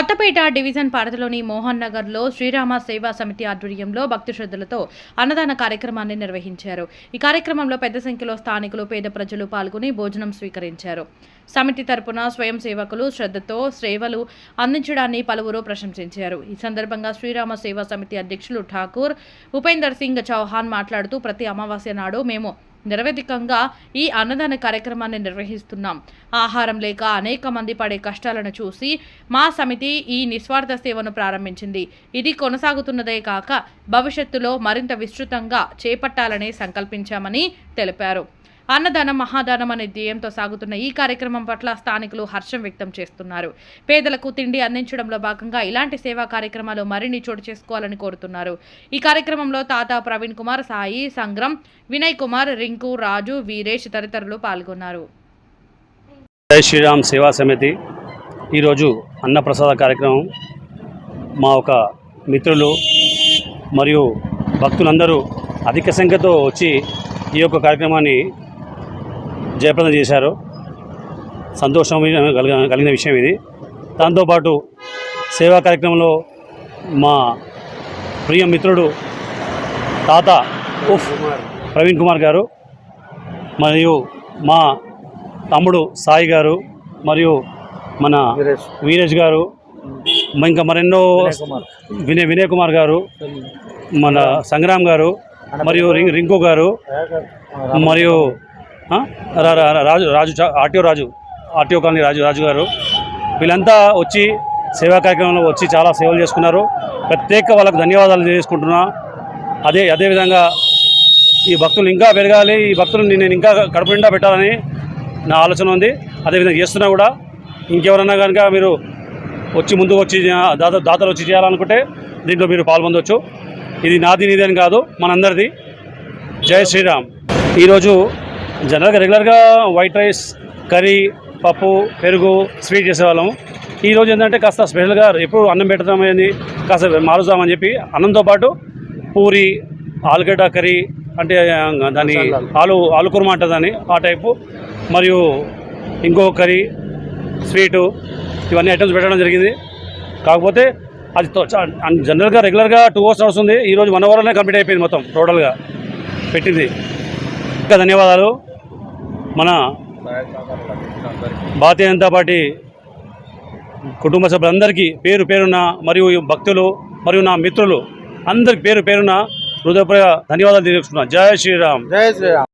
Kothapeta division పరిధిలోని మోహన్ నగర్లో శ్రీరామ సేవా సమితి ఆధ్వర్యంలో భక్తి శ్రద్ధలతో అన్నదాన కార్యక్రమాన్ని నిర్వహించారు. ఈ కార్యక్రమంలో పెద్ద సంఖ్యలో స్థానికులు పేద ప్రజలు పాల్గొని భోజనం స్వీకరించారు. సమితి తరపున స్వయం సేవకులు శ్రద్ధతో సేవలు అందించడాన్ని పలువురు ప్రశంసించారు. ఈ సందర్భంగా శ్రీరామ సేవా సమితి అధ్యక్షులు ఠాకూర్ ఉపేందర్ సింగ్ చౌహాన్ మాట్లాడుతూ ప్రతి అమావాస్య నాడు మేము నిరవధికంగా ఈ అన్నదాన కార్యక్రమాన్ని నిర్వహిస్తున్నాం. ఆహారం లేక అనేక మంది పడే కష్టాలను చూసి మా సమితి ఈ నిస్వార్థ సేవను ప్రారంభించింది. ఇది కొనసాగుతున్నదే కాక భవిష్యత్తులో మరింత విస్తృతంగా చేపట్టాలని సంకల్పించామని తెలిపారు. అన్నదానం మహాదానం అనే ధ్యేయంతో సాగుతున్న ఈ కార్యక్రమం పట్ల స్థానికులు హర్షం వ్యక్తం చేస్తున్నారు. పేదలకు తిండి అందించడంలో భాగంగా ఇలాంటి సేవా కార్యక్రమాలు మరిన్ని చోటు చేసుకోవాలని కోరుతున్నారు. ఈ కార్యక్రమంలో తాత ప్రవీణ్ కుమార్ సాయి సంగ్రం వినయ్ కుమార్ రింకు రాజు వీరేష్ తదితరులు పాల్గొన్నారు. జై శ్రీరామ్ సేవా సమితి. ఈరోజు అన్నప్రసాద కార్యక్రమం మా ఒక మిత్రులు మరియు భక్తులందరూ అధిక సంఖ్యతో వచ్చి ఈ యొక్క కార్యక్రమాన్ని జయప్రదం చేశారు. సంతోషం కలిగిన కలిగిన విషయం ఇది. దాంతోపాటు సేవా కార్యక్రమంలో మా ప్రియ మిత్రుడు తాత ఉఫ్ ప్రవీణ్ కుమార్ గారు మరియు మా తమ్ముడు సాయి గారు మరియు మన వీరేష్. గారు ఇంకా మరెన్నో వినయ్ వినయ్ కుమార్ గారు మన సంగ్రామ్ గారు మరియు రిం- రింకు గారు. మరియు రాజు రాజు చా- RTO Raju RTO colony Raju Raju గారు. వీళ్ళంతా వచ్చి సేవా కార్యక్రమంలో వచ్చి చాలా సేవలు చేసుకున్నారు. ప్రత్యేక వాళ్ళకు ధన్యవాదాలు తెలియజేసుకుంటున్నా. అదే అదేవిధంగా ఈ భక్తులు ఇంకా పెరగాలి ఈ భక్తులు నేను ఇంకా కడుపు నిండా పెట్టాలని నా ఆలోచన ఉంది. అదేవిధంగా చేస్తున్నా కూడా. ఇంకెవరన్నా కనుక మీరు వచ్చి ముందుకు వచ్చి దాత దాతలు వచ్చి చేయాలనుకుంటే దీంట్లో మీరు పాల్పొందవచ్చు ఇది నాది నీది అని కాదు మనందరిది. జై శ్రీరామ్. ఈరోజు జనరల్గా రెగ్యులర్గా వైట్ రైస్ కర్రీ పప్పు పెరుగు స్వీట్ చేసేవాళ్ళం ఈరోజు ఏంటంటే కాస్త స్పెషల్గా ఎప్పుడు అన్నం అనేది కాస్త మారుస్తామని చెప్పి అన్నంతో పాటు పూరి ఆలుగడ్డ కర్రీ అంటే దాని ఆలు ఆలు కుర్మా అంటుందని ఆ టైపు. మరియు ఇంకో కర్రీ స్వీటు ఇవన్నీ ఐటమ్స్ పెట్టడం జరిగింది. కాకపోతే అది జనరల్గా రెగ్యులర్గా టూ అవర్స్ వస్తుంది ఈరోజు వన్ అవర్లోనే కంప్లీట్ అయిపోయింది మొత్తం టోటల్గా పెట్టింది. ఇంకా ధన్యవాదాలు. మన భారతీయ జనతా పార్టీ కుటుంబ సభ్యులందరికీ పేరు పేరున మరియు భక్తులు మరియు నా మిత్రులు అందరికి పేరు పేరున హృదయపూర్వక ధన్యవాదాలు తెలియజేస్తున్నాను. జై శ్రీరామ్. జై శ్రీరామ్.